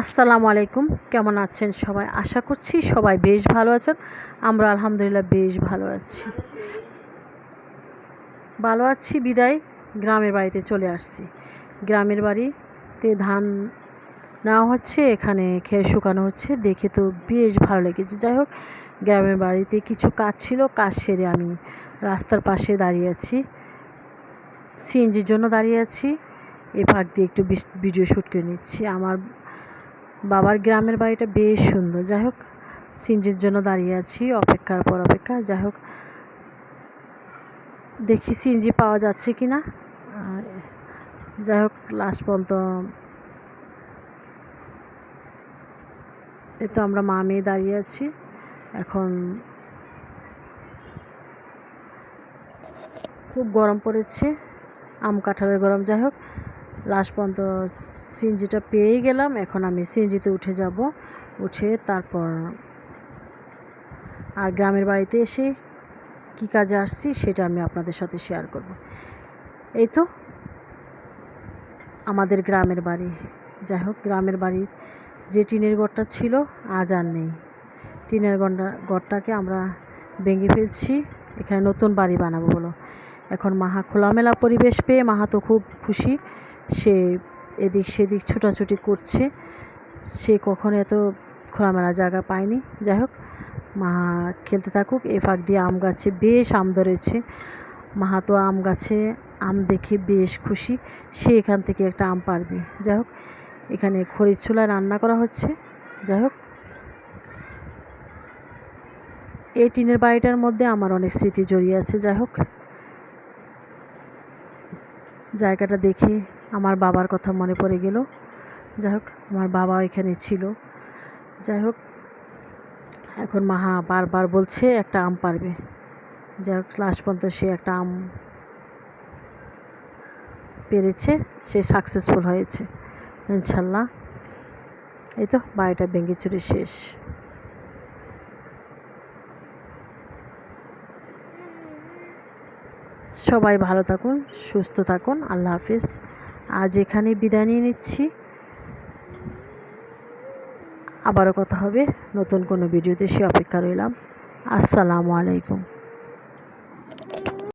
আসসালামু আলাইকুম। কেমন আছেন সবাই? আশা করছি সবাই বেশ ভালো আছেন। আমরা আলহামদুলিল্লাহ বেশ ভালো আছি। ভালো আছি, বিদায়। গ্রামের বাড়িতে চলে আসছি। গ্রামের বাড়িতে ধান নেওয়া হচ্ছে, এখানে খেয়ে শুকানো হচ্ছে। দেখে তো বেশ ভালো লেগেছে। যাই হোক, গ্রামের বাড়িতে কিছু কাজ ছিল, কাজ সেরে আমি রাস্তার পাশে দাঁড়িয়ে আছি। সিএনজির জন্য দাঁড়িয়ে আছি। এ ফাঁক দিয়ে একটু ভিডিও শ্যুট করে নিচ্ছি। আমার বাবার গ্রামের বাড়িটা বেশ সুন্দর। যাই হোক, সিনজির জন্য দাঁড়িয়ে আছি, অপেক্ষার পর অপেক্ষা। যাই হোক, দেখি সিনজি পাওয়া যাচ্ছে কি না যাই হোক লাস্ট পর্যন্ত এ তো আমরা মা মেয়ে দাঁড়িয়ে আছি। এখন খুব গরম পড়েছে, আম কাঁঠালের গরম। যাই হোক লাস্ট পর্যন্ত সিএনজিটা পেয়েই গেলাম। এখন আমি সিএনজিতে উঠে যাব। উঠে তারপর আর গ্রামের বাড়িতে এসে কী কাজে আসছি সেটা আমি আপনাদের সাথে শেয়ার করব। এই তো আমাদের গ্রামের বাড়ি। যাই হোক, গ্রামের বাড়ি যে টিনের ঘরটা ছিল আজ আর নেই। টিনের গড়টা ঘরটাকে আমরা ভেঙে ফেলছি। এখানে নতুন বাড়ি বানাবো বলো। এখন মাহা খোলামেলা পরিবেশ পেয়ে মাহা তো খুব খুশি। সে এদিক সেদিক ছুটাছুটি করছে। সে কখনো এত খোলামেলা জায়গা পায়নি। যাই হোক, মা খেলতে থাকুক, এ ফাঁক দিয়ে আম গাছে বেশ আম ধরেছে। মাহা তো আম গাছে আম দেখে বেশ খুশি, সে এখান থেকে একটা আম পারবে। যাই হোক, এখানে খড়ির চুলায় রান্না করা হচ্ছে। যাই হোক, এই টিনের বাড়িটার মধ্যে আমার অনেক স্মৃতি জড়িয়ে আছে। যাই হোক, জায়গাটা দেখে আমার বাবার কথা মনে পড়ে গেল। যাই হোক, আমার বাবা এখানে ছিল। যাই হোক, এখন মাহা বারবার বলছে একটা আম পারবে। যাই হোক লাস্ট পর্যন্ত সে একটা আম পেরেছে, সে সাকসেসফুল হয়েছে, ইনশাল্লাহ। এই তো, বাড়িটা ভেঙে চুরি শেষ। সবাই ভালো থাকুন, সুস্থ থাকুন, আল্লাহ হাফিজ। আজ এখানে বিদায় নিয়ে নিচ্ছি। আবারও কথা হবে নতুন কোনো ভিডিওতে, সে অপেক্ষা রইলাম। আসসালামু আলাইকুম।